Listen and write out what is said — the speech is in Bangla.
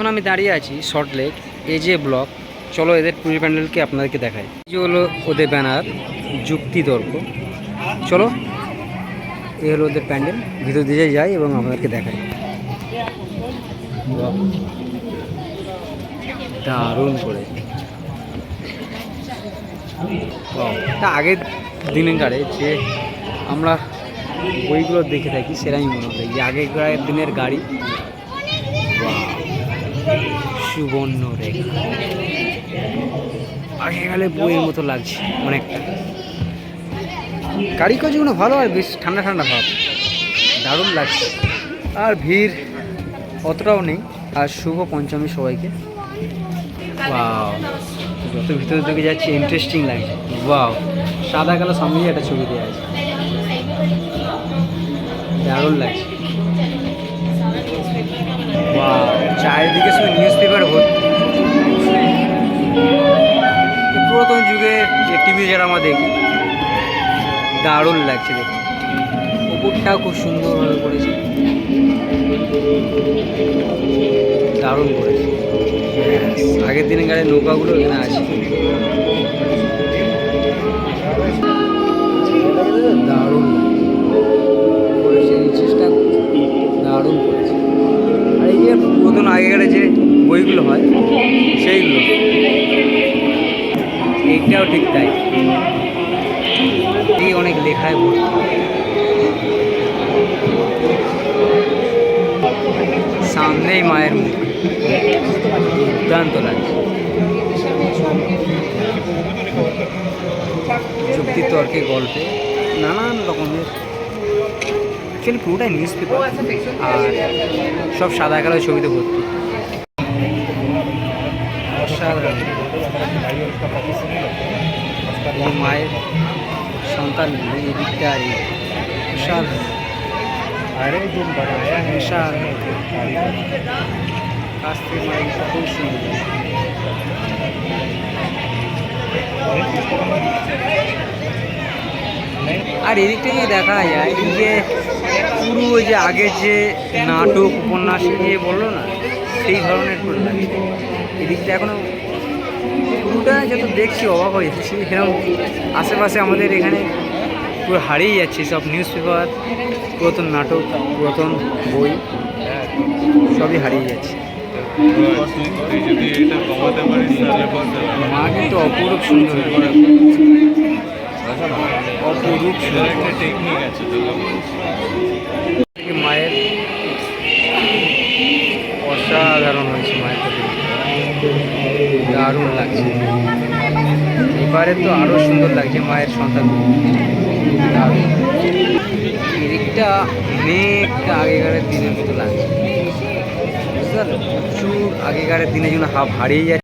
এখন আমি দাঁড়িয়ে আছি শর্ট লেক এজে ব্লক চলো এদের পুজো প্যান্ডেলকে আপনাদেরকে দেখাই। এই যে হলো ওদের ব্যানার যুক্তি তর্ক চলো, এ হলো ওদের প্যান্ডেল। ভিতর দিয়ে যাই এবং আপনাদেরকে দেখাই। দারুণ করে। তা আগের দিনকারে যে আমরা বইগুলো দেখে থাকি, সেরাই মনে হয়। যে আগেকার দিনের গাড়ি। সুবর্ণ রেখা আগে গেলে বইয়ের মতো লাগছে অনেকটা। গাড়ি কাজগুলো ভালো আর বেশ ঠান্ডা ঠান্ডা ভাব। দারুণ লাগছে। আর ভিড় অতটাও নেই। আর শুভ পঞ্চমী সবাইকে। বাও যত ভিতরে দিকে যাচ্ছে ইন্টারেস্টিং লাগছে। বাও সাদা কালো সামনেই একটা ছবি দেওয়া আছে। দারুণ লাগছে। চারিদিকে শুধু নিউজ পেপার ভর্তি পুরাতন যুগে টিভি যারা আমরা দেখি, দারুণ লাগছে দেখুন উপরটাও খুব সুন্দরভাবে করেছে। দারুণ করেছে। আগের দিনের গাড়ির নৌকাগুলো এখানে আছে। বইগুলো হয়, সেইগুলো। এইটাও ঠিক তাই। এই অনেক লেখায় সামনেই মায়ের মুখ। দুর্দান্ত লাগে। যুক্তি তর্কে গল্পে নানান রকমের অ্যাকচুয়ালি পুরোটাই নিউজ পেপার আর সব সাদা কালো ছবিতে ভর্তি। মায়ের সন্তান এদিকটা আর কাছ থেকে মায়ের সুন্দর আর এদিক থেকে দেখা যায় যে পুরো যে আগে যে নাটক উপন্যাস নিয়ে বলল না সেই ধরনের এদিকটা এখনও পুরোটা যত দেখছি, অবাক হয়ে যাচ্ছি। এরকম আশেপাশে আমাদের এখানে পুরো হারিয়ে যাচ্ছে সব নিউজ পেপার পুরাতন নাটক, পুরাতন বই, সবই হারিয়ে যাচ্ছে। মা কিন্তু অপরূপ সুন্দর অপরূপ মায়ের অসাধারণ হয়েছে মায়ের দারুণ লাগছে। এবারে তো আরও সুন্দর লাগছে মায়ের সন্তান। দারুণ এদিকটা অনেকটা আগেকারের দিনের মতো লাগছে। বুঝতে পারল? প্রচুর আগেকারের দিনে যেন হাফ হারিয়ে যাচ্ছে।